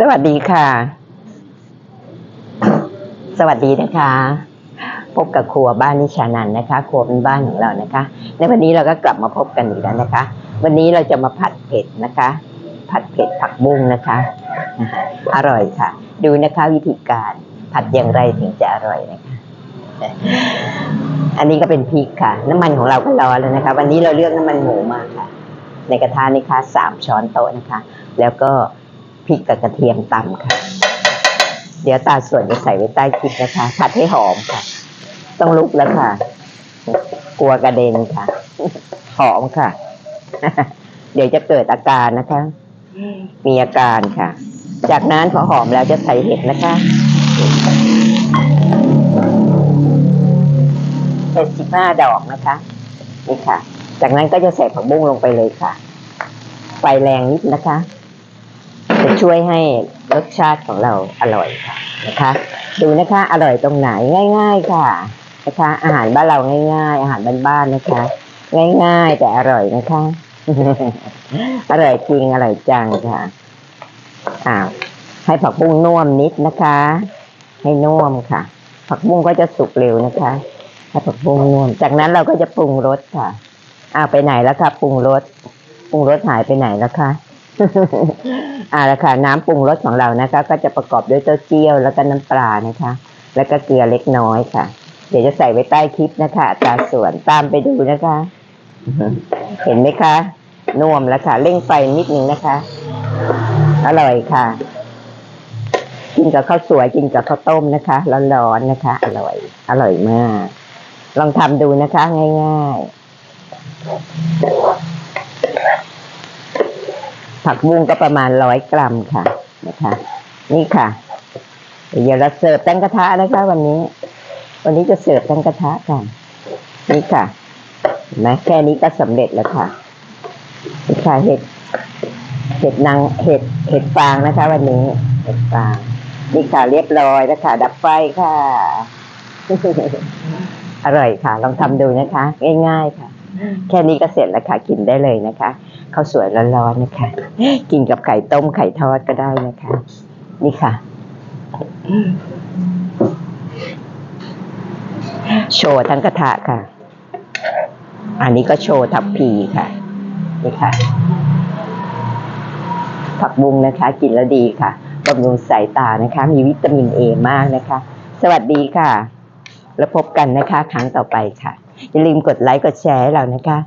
สวัสดีค่ะ สวัสดีนะคะ พบกับครัวบ้านนิชานันท์นะคะ ครัวเป็นบ้านของเรานะคะ ในวันนี้เราก็กลับมาพบกันอีกแล้วนะคะ วันนี้เราจะมาผัดเผ็ดนะคะ ผัดเผ็ดผักบุ้งนะคะ อร่อยค่ะ ดูนะคะวิธีการผัดอย่างไรถึงจะอร่อยนะคะ อันนี้ก็เป็นพริกค่ะ น้ำมันของเราก็ร้อนแล้วนะคะ วันนี้เราเลือกน้ำมันหมูมาค่ะ ในกระทะนี่คะสามช้อนโต๊ะนะคะ แล้วก็ พริกกับกระเทียมตำค่ะ เดี๋ยวตาส่วนจะใส่ไว้ใต้คลิปนะคะ ผัดให้หอมค่ะ ต้องลุกแล้วค่ะ กลัวกระเด็นค่ะ หอมค่ะ เดี๋ยวจะเกิดอาการนะคะ มีอาการค่ะ จากนั้นพอหอมแล้วจะใส่เห็ดนะคะเห็ดสิบห้าดอกนะคะนี่ค่ะ จากนั้นก็จะใส่ผักบุ้งลงไปเลยค่ะ ไฟแรงนิดนะคะจะ ช่วยให้รสชาติของเราอร่อยนะคะ ดูนะคะอร่อยตรงไหนง่าย ๆ ค่ะนะคะ อาหารบ้านเราง่าย ๆ อาหารบ้านๆนะคะ ง่าย ๆ แต่อร่อยนะคะ อร่อยจริงอร่อยจังค่ะอ้าวให้ผักบุ้งนุ่มนิดนะคะ ให้นุ่มค่ะ ผักบุ้งก็จะสุกเร็วนะคะให้ผักบุ้งนุ่มจากนั้นเราก็จะปรุงรสค่ะอ้าวไปไหนแล้วคะปรุงรสปรุงรสหายไปไหนแล้วคะ อ่าล้วค่ะน้ำปรุงรสของเรานะคะ ก็จะประกอบด้วยเต้าเจี้ยวแล้วก็น้ำปลานะคะ แล้วก็เกลือเล็กน้อยค่ะ เดี๋ยวจะใส่ไว้ใต้คลิปนะคะตาส่วนตามไปดูนะคะ เห็นไหมคะน่วมแล้วค่ะเร่งไฟนิดนึงนะคะอร่อยค่ะ กินกับข้าวสวยกินกับข้าวต้มนะคะร้อนๆนะคะ อร่อย อร่อยมาก ลองทำดูนะคะ ง่ายๆ ผักบุ้งก็ประมาณร้อยกรัมค่ะนะคะ นี่ค่ะเดี๋ยวเราเสิร์ฟตั้งกระทะนะคะวันนี้ วันนี้จะเสิร์ฟตั้งกระทะค่ะนี่ค่ะเห็นไหมแค่นี้ก็สำเร็จแล้วค่ะนี่ค่ะเห็ดเห็ดนางเห็ดเห็ดฟางนะคะ วันนี้เห็ดฟางนี่ค่ะเรียบร้อยแล้วค่ะ ดับไฟค่ะ อร่อยค่ะ ลองทำดูนะคะ ง่าย ๆค่ะ แค่นี้ก็เสร็จแล้วค่ะกินได้เลยนะคะข้าวสวยร้อนๆนะคะ กินกับไข่ต้มไข่ทอดก็ได้นะคะ นี่ค่ะ โชว์ทั้งกระทะค่ะ อันนี้ก็โชว์ทับพีค่ะ นี่ค่ะ ผักบุ้งนะคะ กินแล้วดีค่ะบำรุงสายตานะคะ มีวิตามินเอมากนะคะ สวัสดีค่ะ แล้วพบกันนะคะ ครั้งต่อไปค่ะ อย่าลืมกดไลค์กดแชร์ให้เรานะคะ